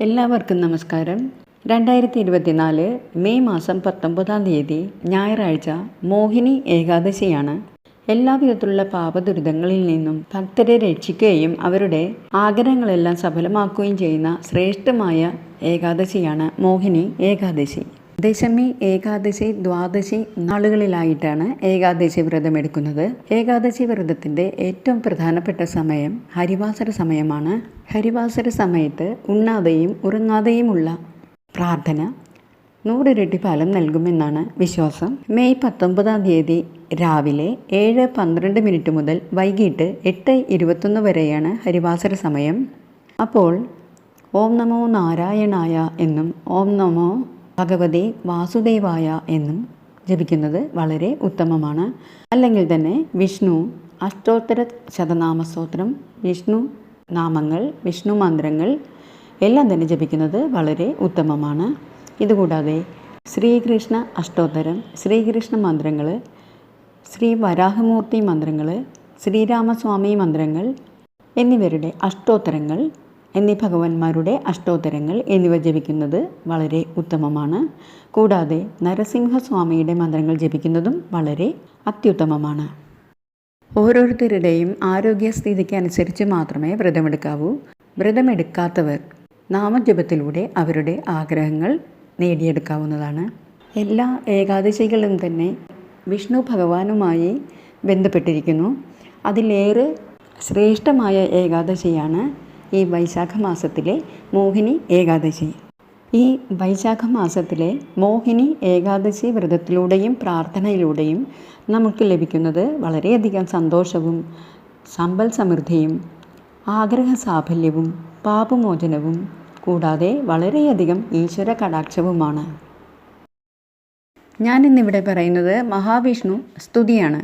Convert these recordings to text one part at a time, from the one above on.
എല്ലാവർക്കും നമസ്കാരം. രണ്ടായിരത്തി ഇരുപത്തിനാല് മെയ് മാസം പത്തൊമ്പതാം തീയതി ഞായറാഴ്ച മോഹിനി ഏകാദശിയാണ്. എല്ലാവിധത്തിലുള്ള പാപദുരിതങ്ങളിൽ നിന്നും ഭക്തരെ രക്ഷിക്കുകയും അവരുടെ ആഗ്രഹങ്ങളെല്ലാം സഫലമാക്കുകയും ചെയ്യുന്ന ശ്രേഷ്ഠമായ ഏകാദശിയാണ് മോഹിനി ഏകാദശി. ദശമി ഏകാദശി ദ്വാദശി നാളുകളിലായിട്ടാണ് ഏകാദശി വ്രതം എടുക്കുന്നത്. ഏകാദശി വ്രതത്തിന്റെ ഏറ്റവും പ്രധാനപ്പെട്ട സമയം ഹരിവാസര സമയമാണ്. ഹരിവാസര സമയത്ത് ഉണ്ണാതെയും ഉറങ്ങാതെയുമുള്ള പ്രാർത്ഥന നൂറിരട്ടി ഫലം നൽകുമെന്നാണ് വിശ്വാസം. മെയ് പത്തൊമ്പതാം തീയതി രാവിലെ ഏഴ് പന്ത്രണ്ട് മിനിറ്റ് മുതൽ വൈകിട്ട് എട്ട് ഇരുപത്തൊന്ന് വരെയാണ് ഹരിവാസര സമയം. അപ്പോൾ ഓം നമോ നാരായണായ എന്നും ഓം നമോ ഭഗവതി വാസുദേവായ എന്നും ജപിക്കുന്നത് വളരെ ഉത്തമമാണ്. അല്ലെങ്കിൽ തന്നെ വിഷ്ണു അഷ്ടോത്തര ശതനാമസ്തോത്രം വിഷ്ണു നാമങ്ങൾ വിഷ്ണു മന്ത്രങ്ങൾ എല്ലാം തന്നെ ജപിക്കുന്നത് വളരെ ഉത്തമമാണ്. ഇതുകൂടാതെ ശ്രീകൃഷ്ണ അഷ്ടോത്തരം ശ്രീകൃഷ്ണ മന്ത്രങ്ങൾ ശ്രീ വരാഹമൂർത്തി മന്ത്രങ്ങൾ ശ്രീരാമസ്വാമി മന്ത്രങ്ങൾ എന്നിവരുടെ അഷ്ടോത്തരങ്ങൾ എന്നീ ഭഗവാന്മാരുടെ അഷ്ടോത്തരങ്ങൾ എന്നിവ ജപിക്കുന്നത് വളരെ ഉത്തമമാണ്. കൂടാതെ നരസിംഹസ്വാമിയുടെ മന്ത്രങ്ങൾ ജപിക്കുന്നതും വളരെ അത്യുത്തമമാണ്. ഓരോരുത്തരുടെയും ആരോഗ്യസ്ഥിതിക്ക് അനുസരിച്ച് മാത്രമേ വ്രതമെടുക്കാവൂ. വ്രതമെടുക്കാത്തവർ നാമജപത്തിലൂടെ അവരുടെ ആഗ്രഹങ്ങൾ നേടിയെടുക്കാവുന്നതാണ്. എല്ലാ ഏകാദശികളും തന്നെ വിഷ്ണു ഭഗവാനുമായി ബന്ധപ്പെട്ടിരിക്കുന്നു. അതിലേറെ ശ്രേഷ്ഠമായ ഏകാദശിയാണ് ഈ വൈശാഖ മാസത്തിലെ മോഹിനി ഏകാദശി. ഈ വൈശാഖ മാസത്തിലെ മോഹിനി ഏകാദശി വ്രതത്തിലൂടെയും പ്രാർത്ഥനയിലൂടെയും നമുക്ക് ലഭിക്കുന്നത് വളരെയധികം സന്തോഷവും സമ്പൽ സമൃദ്ധിയും ആഗ്രഹ സാഫല്യവും പാപമോചനവും കൂടാതെ വളരെയധികം ഈശ്വര കടാക്ഷവുമാണ്. ഞാനിന്നിവിടെ പറയുന്നത് മഹാവിഷ്ണു സ്തുതിയാണ്.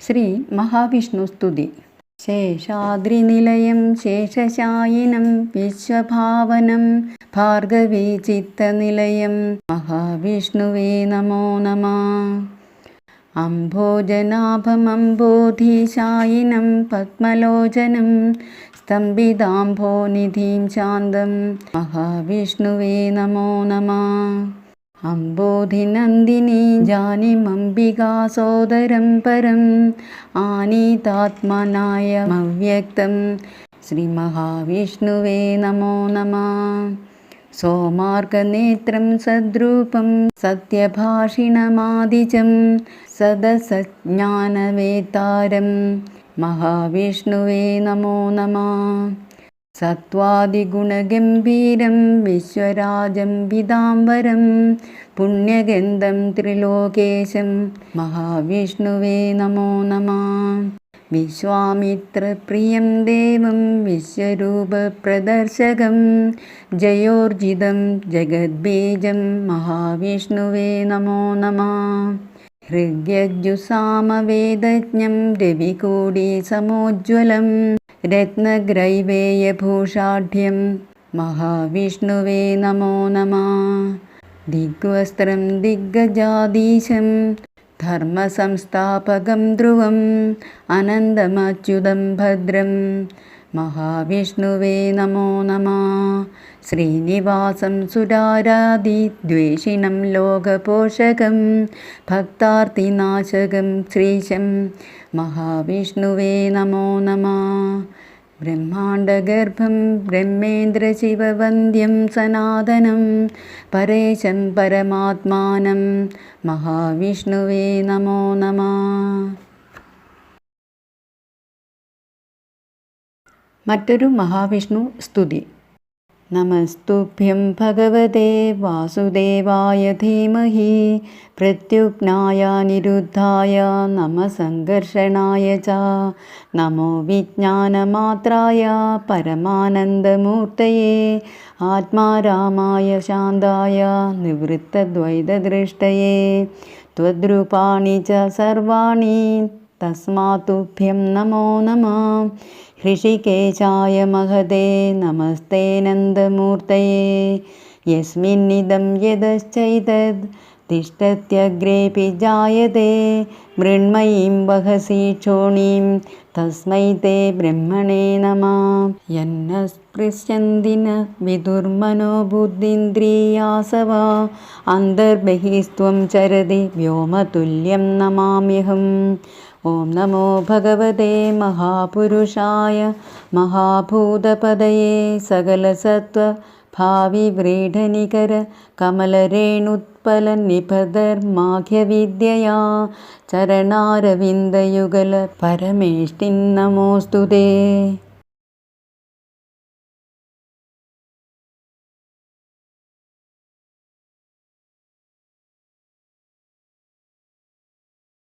ശ്രീ മഹാവിഷ്ണു സ്തുതി. ശേഷാദ്രിനിലയം ശേഷശായിനം വിശ്വഭാവനം ഭാർഗവീ ചിത്തനിലയം മഹാവിഷ്ണുവേ നമോ നമ. അംഭോജനാഭമംബോധീശായിനം പത്മലോചനം സ്തംഭിതാംഭോനിധിം ശാന്തം മഹാവിഷ്ണുവേ നമോ നമ. अम्बोधिनन्दिनी जानीमम्बिकासोदरं परम् आनीतात्मनायमव्यक्तं श्रीमहाविष्णुवे नमो नमः सोमार्गनेत्रं सद्रूपं सत्यभाषिणमादिजं सदसज्ञानवेतारं महाविष्णुवे नमो नमः സത്വാദിഗുണഗംഭീരം വിശ്വരാജം പിതാംബരം പുണ്യഗന്ധം ത്രിലോകേശം മഹാവിഷ്ണുവേ നമോ നമ. വിശ്വാമിത്രപ്രിയം ദേവം വിശ്വരൂപപ്രദർശകം ജയോർജിതം ജഗദ്ബീജം മഹാവിഷ്ണുവേ നമോ നമ. ഹൃദ്യജുസാമവേദജ്ഞം രവികൂടീസമോജ്വലം रत्नग्रैवेयभूषाढ्यं महाविष्णुवे नमो नमः। दिग्वस्त्रं दिग्गजाधीशं धर्मसंस्थापकं ध्रुवम् अनन्दमच्युतं भद्रम् മഹാവിഷ്ണുവേ നമോ നമ. ശ്രീനിവാസം സുരാരാദിദ്വേഷിണം ലോകപോഷകം ഭക്താർത്തിനാശകം ശ്രീശം. മഹാവിഷ്ണുവേ നമോ നമ. ബ്രഹ്മാണ്ഡഗർഭം ബ്രഹ്മേന്ദ്രശിവവന്ദ്യം സനാതനം പരേശം പരമാത്മാനം. മഹാവിഷ്ണുവേ നമോ നമ. മറ്റൊരു മഹാവിഷ്ണു സ്തുതി നമസ്തുഭ്യം ഭഗവതേ വാസുദേവായ ധീമഹി പ്രത്യുപ്നായ നിരുദ്ധായ നമ സംഘർഷണായ ച നമോ വിജ്ഞാനമാത്രായ പരമാനന്ദമൂർത്തയേ ആത്മാരാമായ ശാന്തായ നിവൃത്തദ്വൈതദൃഷ്ടയേ त्वद्रूपाणि च सर्वाणि तस्मातुभ्यं नमो नमः। हृषिकेशाय महदे नमस्ते नन्दमूर्तये। यस्मिन्निदं यदश्चैतद् तिष्ठत्यग्रेऽपि जायते। मृण्मयीं वहसि क्षोणीं तस्मै ते ब्रह्मणे नमः। यन्न स्पृश्यन्ति न विदुर्मनो बुद्धीन्द्रियासवा। अन्तर्बहिस्त्वं चरति व्योमतुल्यं नमाम्यहम् ॐ नमो भगवते महापुरुषाय महाभूतपदये सकलसत्त्वभाविव्रीडनिकर कमलरेणुत्पलनिपधर्माख्यविद्यया चरणारविन्दयुगल परमेष्टिं